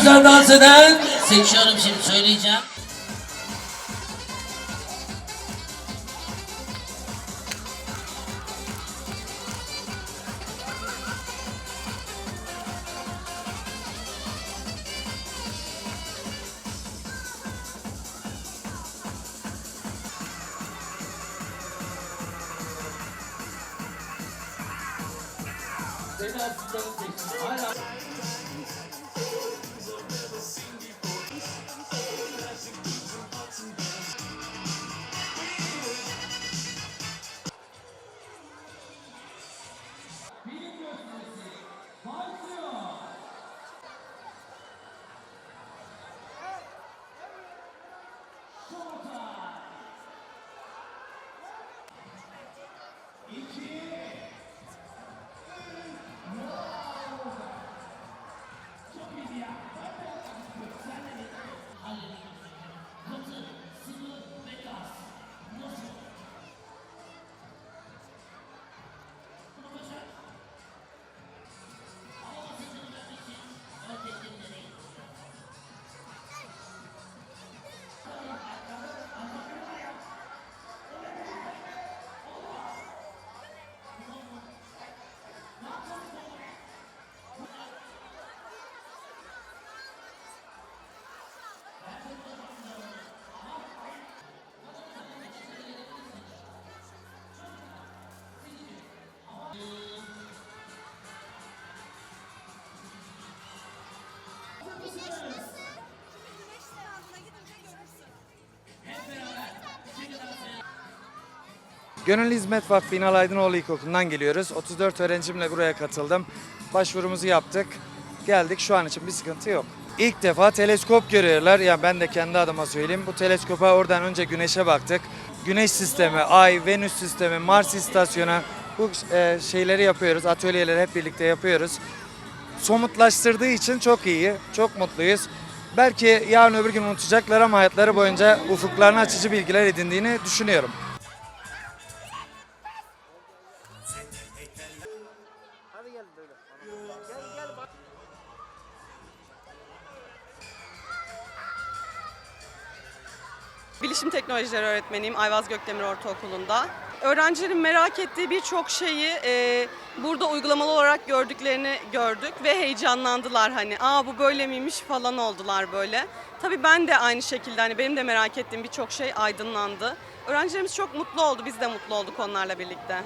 güzel dans eden seçiyorum şimdi söyleyeceğim. Halledildi. Katı, sıvı ve gaz. Gönüllü Hizmet Vakfı İnal Aydınoğlu İlkokulu'ndan geliyoruz. 34 öğrencimle buraya katıldım. Başvurumuzu yaptık. Geldik şu an için bir sıkıntı yok. İlk defa teleskop görüyorlar. Ya ben de kendi adıma söyleyeyim. Bu teleskopa oradan önce güneşe baktık. Güneş sistemi, Ay, Venüs sistemi, Mars istasyonu bu e, şeyleri yapıyoruz. Atölyeleri hep birlikte yapıyoruz. Somutlaştırdığı için çok iyi. Çok mutluyuz. Belki yarın öbür gün unutacaklar ama hayatları boyunca ufuklarını açıcı bilgiler edindiğini düşünüyorum. Bilişim teknolojileri öğretmeniyim Ayvaz Gökdemir Ortaokulu'nda. Öğrencilerin merak ettiği birçok şeyi e, burada uygulamalı olarak gördüklerini gördük ve heyecanlandılar hani. Aa bu böyle miymiş falan oldular böyle. Tabii ben de aynı şekilde hani benim de merak ettiğim birçok şey aydınlandı. Öğrencilerimiz çok mutlu oldu, biz de mutlu olduk onlarla birlikte.